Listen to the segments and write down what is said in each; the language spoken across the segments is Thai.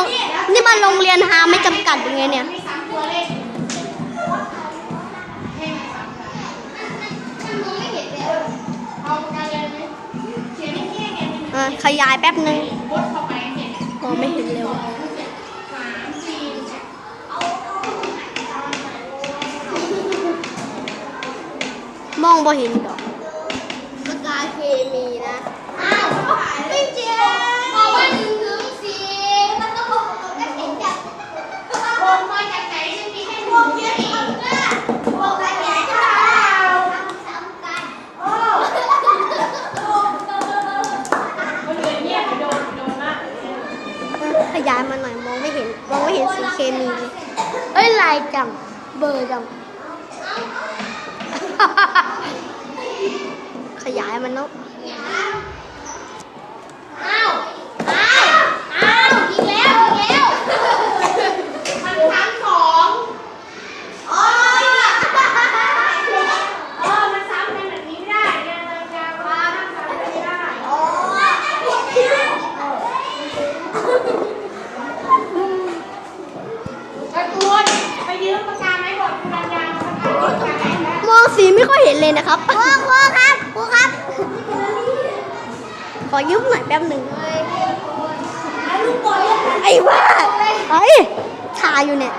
งนี่มันโรงเรียนฮาไม่จำกัดยังไงเนี่ยขยเขียนให้แค่ไงอะขยายแป๊บนึงมองไม่เห็นเร็วมองบ่เห็นดอกปากกาเคมีนะ อ้าวไม่จริงเพราะว่าหนึ่งถึงสี่มันต้องบอกกันเห็นจาก วงมาจากไหนจะมีให้วงเยอะอีก บอกกันเห็นจากซ้ำกัน โอ้คนอื่นเงียบไปโดนโดนมาก ขยายมาหน่อยมองไม่เห็น มองไม่เห็นสีเค มีเอ้ยลายจัง เบอร์จัง ขยายมันเนาะ อ้าวอ้าวอ้าวอีกแล้วอีกแล้ว มันซ้ำสอง อ๋อ เออมันซ้ำกันแบบนี้ไม่ได้เนี่ยมันจะมานั่งซ้ำกันไม่ได้ อ๋อ การ์ตูนไปยืมปากกาไหมบอกคุณรัญญาปากกาปากกาไหนนะ มองสีไม่ ค่อยเห็นเลยนะครับครูครูครับครูครับ ขอยืมหน่อยแป๊บหนึ่งลูกบอลไอ้บ้าไอ้ยชาอยู่เนี่ย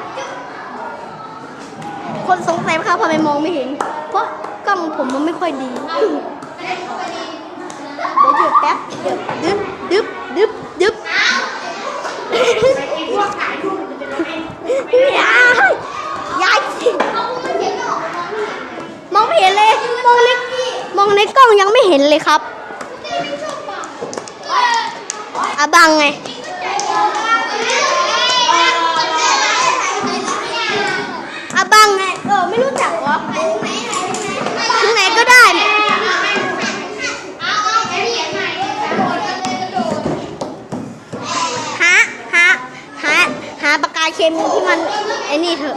คนสงสัยไหมครับทำไมมองไม่เห็น เพราะกล้องผมมันไม่ค่อยดี เดี๋ยวหยุดแป๊บเดี๋ยวดึ๊บดึ๊บดึ๊บดึ๊บ ไอ้พวกถ่ายรูปมันจะได้ ยายยายสิ เอาคุณเห็นหรอ มองไม่เห็นเลย มองในมองในก ล้องยังไม่เห็นเลยครับอะบังไงอะบังไง เออ ไม่รู้จักเหรอถึงไหนก็ได้เนี่ยเอาเอาไปเหรียญใหม่ก็เลยกระโดดหาหาหาหาปากกาเคมีที่มันไอ้นี่เถอะ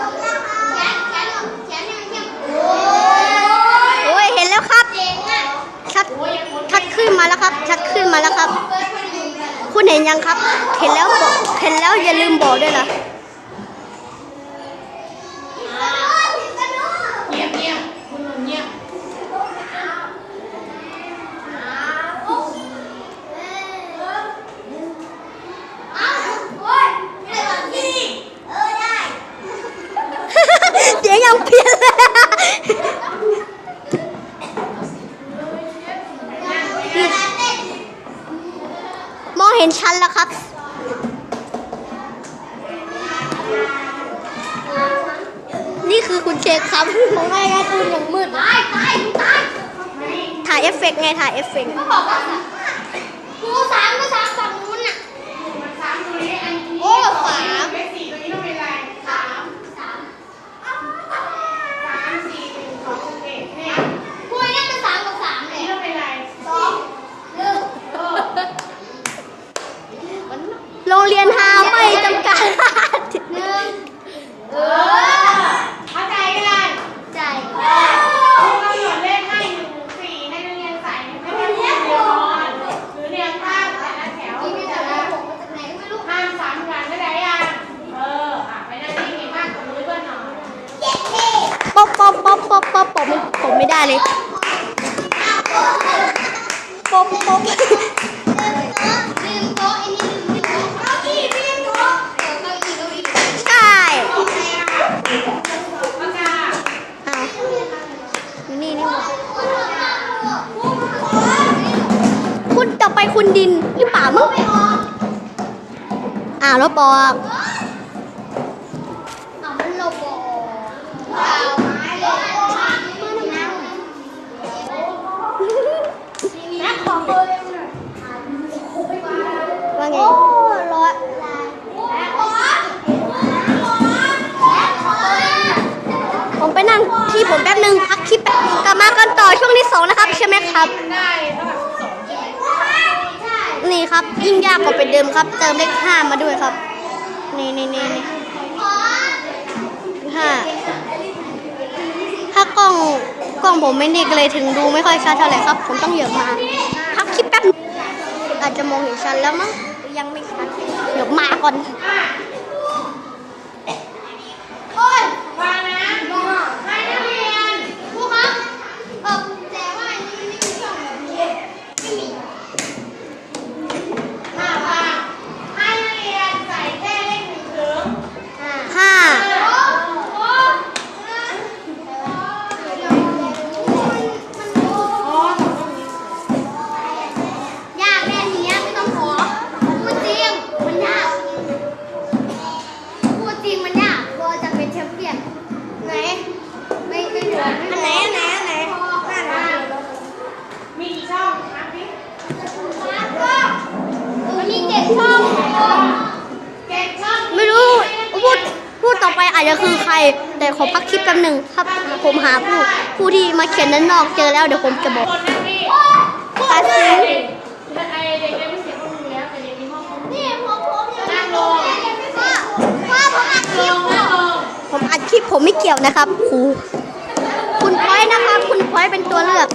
แขนแขนแขนยังยังโอ้ โอ้ย เห็นแล้วครับ เจ๋งอะ ชัด ชัด ขึ้นมาแล้วครับ ชัดขึ้นมาแล้วครับ คุณเห็นยังครับ เห็นแล้วบอกเห็นแล้วอย่าลืมบอกด้วยนะ เงียบเงียบคุณหนุ่มเงียบ อ้าวโอ้ยไม่ได้หวังที่เออได้ เสียงยังเปลี่ยนเลยมอง เห็นชันแล้วครับ นี่คือคุณเชคครับมองไม่ได้คืออย่างมืด ตายตายตายถ่ายเอฟเฟกต์ไงถ่ายเอฟเฟกต์ เขาบอกว่าครูสามก็สามฝั่งนู้นน่ะ มันซ้ำตรงนี้อันนี้ โอ้สาม เลขสี่ตรงนี้ต้องเป็นอะไรสาม สาม สามสี่หนึ่งสองเอ็ดเนี่ย ครูนี่มันสามกับสาม อัน เลย นี้ต้องเป็นอะไร สองหนึ่ง เออ โรงเรียนฮาไม่จำกัดหนึ่งเออเข้าใจกันใจครูกำหนดเลขให้หนึ่งถึงสี่ให้นักเรียนใส่ให้นักเรียนเรียงนอนหรือเรียงข้างแต่ละแถวที่ไม่แต่ได้ละผมมาจากไหนก็ไม่รู้ห้ามซ้ำกันก็ได้ยังเอออะไปนั่งนี่เห็นมากกว่ามือเพื่อนหน่อยเจ็ดเท่ป๊อปป๊อปป๊อปป๊อปป๊อปผมผมไม่ได้เลยาวแล้วบอกเอามันโลโบเอาไม้เลยนั่งนักขอเบอร์เลยว่าไงโอ้ร้อยแล้วขอแล้วขอผมไปนั่งที่ผมแป๊บนึงพักคลิปแป๊บนึงกลับมากันต่อช่วงที่สองนะครับ ใช่ไหมครับ นี้ครับ ยิ่งยากกว่าเป็นเดิมครับ เติมเลขห้ามาด้วยครับ นี่นี่นี่นี่ห้าถ้ากล้องกล้องผมไม่ดีเลยถึงดูไม่ค่อยชัดเท่าไหร่ครับ ผมต้องเหยียบมาพักคลิปกันอาจจะมองเห็นชัดแล้วมั้งยังไม่ชัดเหยียบมาก่อน ไม่รู้พูดพูดต่อไปอาจจะคือใคร แต่ขอพักคลิปแป๊บหนึ่งครับ ผมหาผู้ผู้ที่มาเขียนด้านนอกเจอแล้วเดี๋ยวผมจะบอกตัดสินผมอัดคลิปผมไม่เกี่ยวนะครับครูคุณพ้อยนะครับ คุณพ้อยเป็นตัวเลือก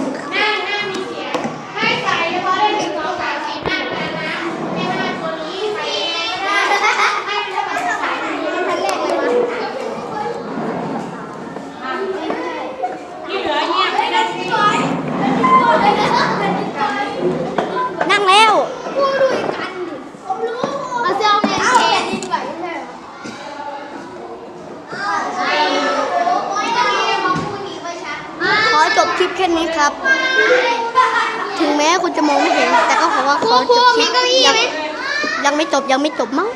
จบคลิปแค่นี้ครับ ถึงแม้คุณจะมองไม่เห็น แต่ก็ขอว่าขอจบคลิปยังยังไม่จบยังไม่จบมั้ง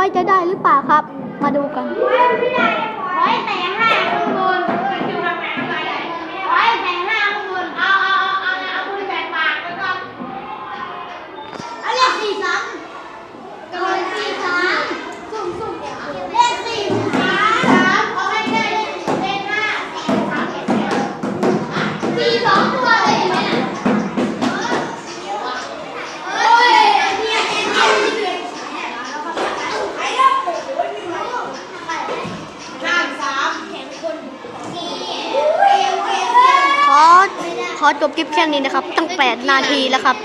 ว้จะได้หรือเปล่าครับ มาดูกันไว้แต่ห้าข้างบนไว้แต่ห้าข้างบนเอาเอาเอาเอาคุณแบกปากไปก่อนเอาลขสี่สาม จบคลิปแค่นี้นะครับ ตั้ง 8 นาทีแล้วครับ